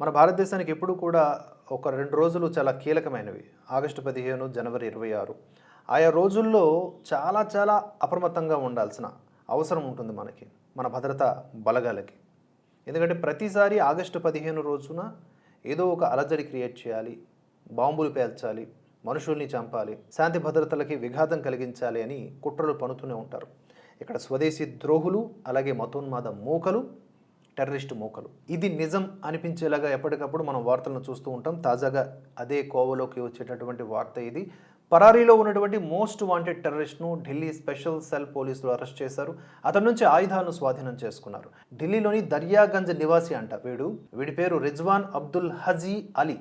మన భారతదేశానికి ఎప్పుడు కూడా ఒక రెండు రోజులు చాలా కీలకమైనవి. ఆగస్టు పదిహేను జనవరి ఇరవై ఆరు. ఆయా రోజుల్లో చాలా చాలా అప్రమత్తంగా ఉండాల్సిన అవసరం ఉంటుంది మనకి మన భద్రత బలగాలకి. ఎందుకంటే ప్రతిసారి ఆగస్టు పదిహేను రోజున ఏదో ఒక అలజడి క్రియేట్ చేయాలి బాంబులు పేల్చాలి మనుషుల్ని చంపాలి శాంతి భద్రతలకి విఘాతం కలిగించాలి అని కుట్రలు పనుతూనే ఉంటారు. ఇక్కడ స్వదేశీ ద్రోహులు అలాగే మతోన్మాద మూకలు టెర్రరిస్ట్ మూకలు. ఇది నిజం అనిపించేలాగా ఎప్పటికప్పుడు మనం వార్తలను చూస్తూ ఉంటాం. తాజాగా అదే కోవలోకి వచ్చేటటువంటి వార్త ఇది. పరారీలో ఉన్నటువంటి మోస్ట్ వాంటెడ్ టెర్రరిస్ట్ను ఢిల్లీ స్పెషల్ సెల్ పోలీసులు అరెస్ట్ చేశారు. అతని నుంచి ఆయుధాలను స్వాధీనం చేసుకున్నారు. ఢిల్లీలోని దర్యాగంజ్ నివాసి అంట వీడు. వీడి పేరు రిజ్వాన్ అబ్దుల్ హజీ అలీ.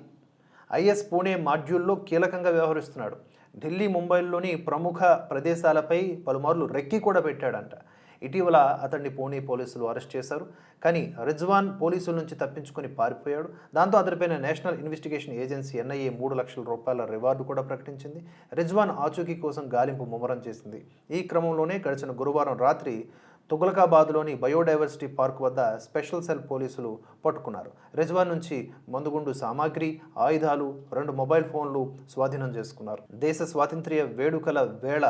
ఐఎస్ పూణే మాడ్యూల్లో కీలకంగా వ్యవహరిస్తున్నాడు. ఢిల్లీ ముంబైలోని ప్రముఖ ప్రదేశాలపై పలుమార్లు రెక్కి కూడా పెట్టాడంట. ఇటీవల అతన్ని పూణే పోలీసులు అరెస్ట్ చేశారు. కానీ రిజ్వాన్ పోలీసుల నుంచి తప్పించుకొని పారిపోయాడు. దాంతో అతనిపైన నేషనల్ ఇన్వెస్టిగేషన్ ఏజెన్సీ ఎన్ఐఏ మూడు లక్షల రూపాయల రివార్డు కూడా ప్రకటించింది. రిజ్వాన్ ఆచూకీ కోసం గాలింపు ముమ్మరం చేసింది. ఈ క్రమంలోనే గడిచిన గురువారం రాత్రి తుగలకాబాద్లోని బయోడైవర్సిటీ పార్క్ వద్ద స్పెషల్ సెల్ పోలీసులు పట్టుకున్నారు. రిజ్వాన్ నుంచి మందుగుండు సామాగ్రి ఆయుధాలు రెండు మొబైల్ ఫోన్లు స్వాధీనం చేసుకున్నారు. దేశ స్వాతంత్ర్య వేడుకల వేళ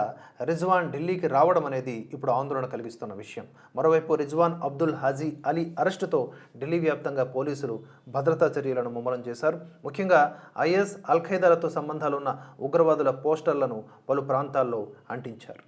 రిజ్వాన్ ఢిల్లీకి రావడం అనేది ఇప్పుడు ఆందోళన కలిగిస్తున్న విషయం. మరోవైపు రిజ్వాన్ అబ్దుల్ హజీ అలీ అరెస్టుతో ఢిల్లీ వ్యాప్తంగా పోలీసులు భద్రతా చర్యలను ముమ్మరం చేశారు. ముఖ్యంగా ఐఎస్ అల్ ఖైదాలతో సంబంధాలున్న ఉగ్రవాదుల పోస్టర్లను పలు ప్రాంతాల్లో అంటించారు.